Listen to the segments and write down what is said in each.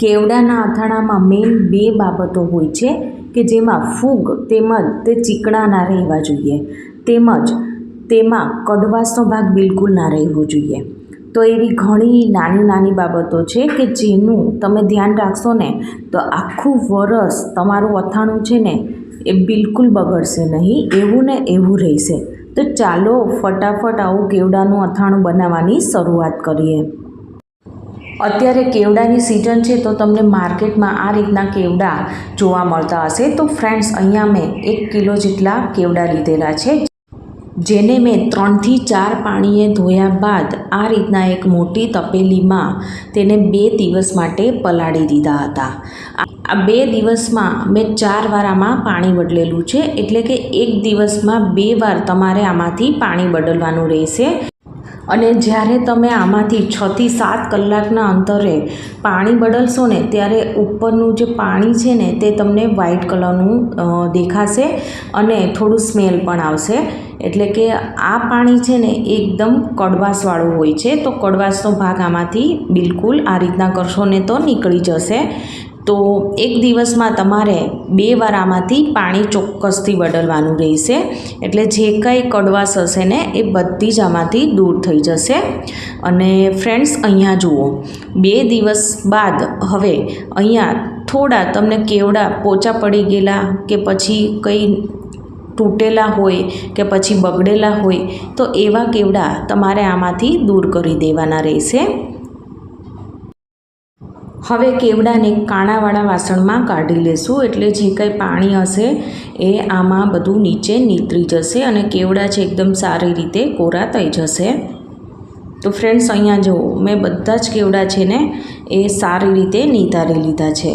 કેવડાના અથાણામાં main બે બાબતો હોય છે કે જેમાં ફૂગ તેમજ તે ચીકણા ના રહેવા જોઈએ. તેમજ તેમાં કડવાશનો ભાગ બિલકુલ ના રહેવો જોઈએ. તો એવી ઘણી નાની નાની બાબતો છે કે જેનું તમે ધ્યાન રાખશો ને, તો આખું વરસ તમારું અથાણું છે ને, એ બિલકુલ બગડશે નહીં, એવું ને એવું રહેશે. તો ચાલો ફટાફટ આવું કેવડાનું અથાણું બનાવવાની શરૂઆત કરીએ. અત્યારે કેવડાની સિઝન છે તો તમને માર્કેટમાં આ રીતના કેવડા જોવા મળતા હશે. તો ફ્રેન્ડ્સ અહીંયા મેં એક કિલો જેટલા કેવડા લીધેલા છે, જેને મેં ત્રણથી ચાર પાણીએ ધોયા બાદ આ રીતના એક મોટી તપેલીમાં તેને બે દિવસ માટે પલાળી દીધા હતા. આ બે દિવસમાં મેં ચાર વાર આમાં પાણી બદલેલું છે, એટલે કે એક દિવસમાં બે વાર તમારે આમાંથી પાણી બદલવાનું રહેશે. અને જ્યારે તમે આમાંથી છથી સાત કલાકના અંતરે પાણી બદલશો ને, ત્યારે ઉપરનું જે પાણી છે ને, તે તમને વ્હાઈટ કલરનું દેખાશે અને થોડું સ્મેલ પણ આવશે. એટલે કે આ પાણી છે ને, એકદમ કડવાશવાળું હોય છે. તો કડવાશનો ભાગ આમાંથી બિલકુલ આ રીતના કરશો ને તો નીકળી જશે. તો એક દિવસમાં તમારે બે વાર આમાંથી પાણી ચોક્કસથી બદલવાનું રહેશે. એટલે જે કાંઈ કડવાશ હશે ને, એ બધી જ આમાંથી દૂર થઈ જશે. અને ફ્રેન્ડ્સ અહીંયા જુઓ. બે દિવસ બાદ હવે અહીંયા થોડા તમને કેવડા પોચા પડી ગયેલા કે પછી કંઈ તૂટેલા હોય કે પછી બગડેલા હોય, તો એવા કેવડા તમારે આમાંથી દૂર કરી દેવાના રહેશે. હવે કેવડાને કાણાવાળા વાસણમાં કાઢી લેશું, એટલે જે કંઈ પાણી હશે એ આમાં બધું નીચે નીતરી જશે અને કેવડા છે એકદમ સારી રીતે કોરા થઈ જશે. તો ફ્રેન્ડ્સ, અહીંયા જુઓ, મેં બધા જ કેવડા છે ને એ સારી રીતે નિતારી લીધા છે.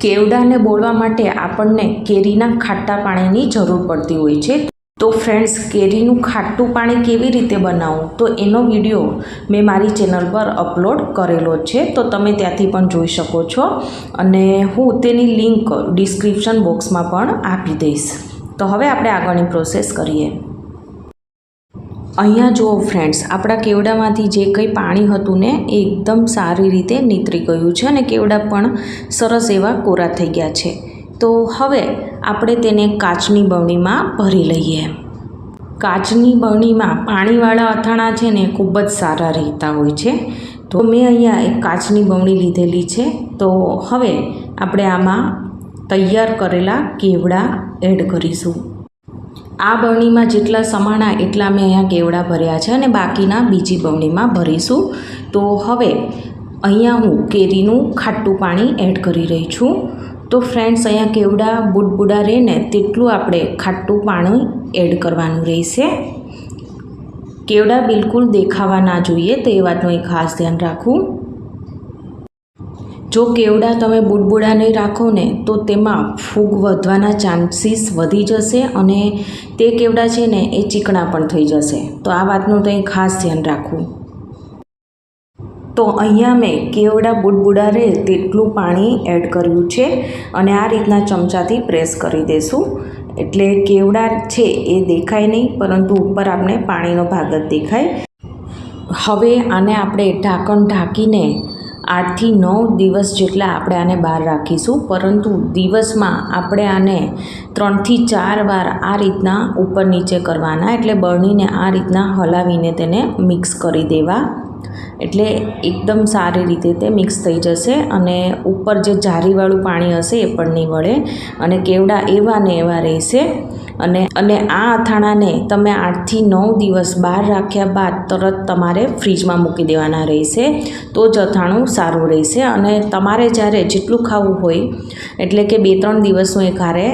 કેવડાને બોળવા માટે આપણને કેરીના ખાટા પાણીની જરૂર પડતી હોય છે. તો ફ્રેન્ડ્સ કેરીનું ખાટું પાણી કેવી રીતે બનાવવું તો એનો વીડિયો મેં મારી ચેનલ પર અપલોડ કરેલો છે, તો તમે ત્યાંથી પણ જોઈ શકો છો. અને હું તેની લિંક ડિસ્ક્રિપ્શન બોક્સમાં પણ આપી દઈશ. તો હવે આપણે આગળની પ્રોસેસ કરીએ. અહીંયા જુઓ ફ્રેન્ડ્સ આપણા કેવડામાંથી જે કંઈ પાણી હતું ને એકદમ સારી રીતે નીતરી ગયું છે અને કેવડા પણ સરસ એવા કોરા થઈ ગયા છે. તો હવે આપણે તેને કાચની બરણીમાં ભરી લઈએ. કાચની બરણીમાં પાણીવાળા અથાણા છે ને ખૂબ જ સારા રહેતા હોય છે. તો મેં અહીંયા એક કાચની બવણી લીધેલી છે. તો હવે આપણે આમાં તૈયાર કરેલા કેવડા એડ કરીશું. આ બરણીમાં જેટલા સમાણા એટલા મેં અહીંયા કેવડા ભર્યા છે અને બાકીના બીજી બરણીમાં ભરીશું. તો હવે અહીંયા હું કેરીનું ખાટું પાણી એડ કરી રહી છું. તો ફ્રેન્ડ્સ અહીંયા કેવડા બુડબુડા રહે ને તેટલું આપણે ખાટું પાણી એડ કરવાનું રહેશે. કેવડા બિલકુલ દેખાવા ના જોઈએ તો વાતનું ખાસ ધ્યાન રાખવું. જો કેવડા તમે બુડબુડા નહીં રાખો ને તો તેમાં ફૂગ વધવાના ચાન્સીસ વધી જશે અને તે કેવડા છે ને એ ચીકણા પણ થઈ જશે. તો આ વાતનું તો ખાસ ધ્યાન રાખવું. તો અહીંયા મેં કેવડા બુડબુડા રહે તેટલું પાણી એડ કર્યું છે અને આ રીતના ચમચાથી પ્રેસ કરી દઈશું એટલે કેવડા છે એ દેખાય નહીં, પરંતુ ઉપર આપણે પાણીનો ભાગ જ દેખાય. હવે આને આપણે ઢાંકણ ઢાંકીને આઠથી નવ દિવસ જેટલા આપણે આને બહાર રાખીશું, પરંતુ દિવસમાં આપણે આને ત્રણથી ચાર વાર આ રીતના ઉપર નીચે કરવાના, એટલે બરણીને આ રીતના હલાવીને તેને મિક્સ કરી દેવા. એટલે એકદમ સારી રીતે તે મિક્સ થઈ જશે અને ઉપર જે જારીવાળું પાણી હશે એ પણ નહીં વળે અને કેવડા એવા ને એવા રહેશે અને અને આ અથાણાને તમે આઠથી નવ દિવસ બહાર રાખ્યા બાદ તરત તમારે ફ્રીજમાં મૂકી દેવાના રહેશે. તો જ અથાણું સારું રહેશે અને તમારે જ્યારે જેટલું ખાવું હોય, એટલે કે બે ત્રણ દિવસનું એ કારે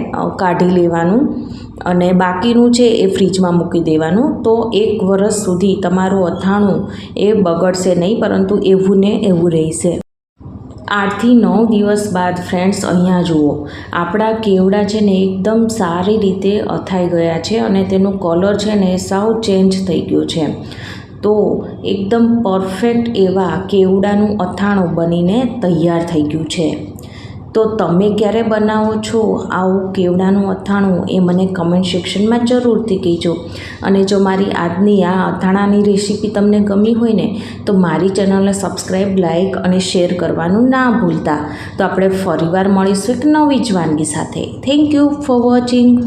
કાઢી લેવાનું અને બાકીનું છે એ ફ્રીજમાં મૂકી દેવાનું. તો એક વરસ સુધી તમારું અથાણું એ બગડશે નહીં, પરંતુ એવું ને એવું રહેશે. આઠથી નવ દિવસ બાદ ફ્રેન્ડ્સ અહીંયા જુઓ. આપણા કેવડા છે ને એકદમ સારી રીતે અથાઈ ગયા છે અને તેનો કલર છે ને સાવ ચેન્જ થઈ ગયો છે. તો એકદમ પરફેક્ટ એવા કેવડાનું અથાણું બનીને તૈયાર થઈ ગયું છે. તો તમે ક્યારે બનાવો છો? આવું કેવડાનું અથાણું એ મને કમેન્ટ સેક્શનમાં જરૂરથી કહેજો. અને જો મારી આજની આ અથાણાની રેસીપી તમને ગમી હોય ને, તો મારી ચેનલને સબસ્ક્રાઈબ લાઇક અને શેર કરવાનું ના ભૂલતા. તો આપણે ફરીવાર મળીશું એક નવી જ વાનગી સાથે. Thank you for watching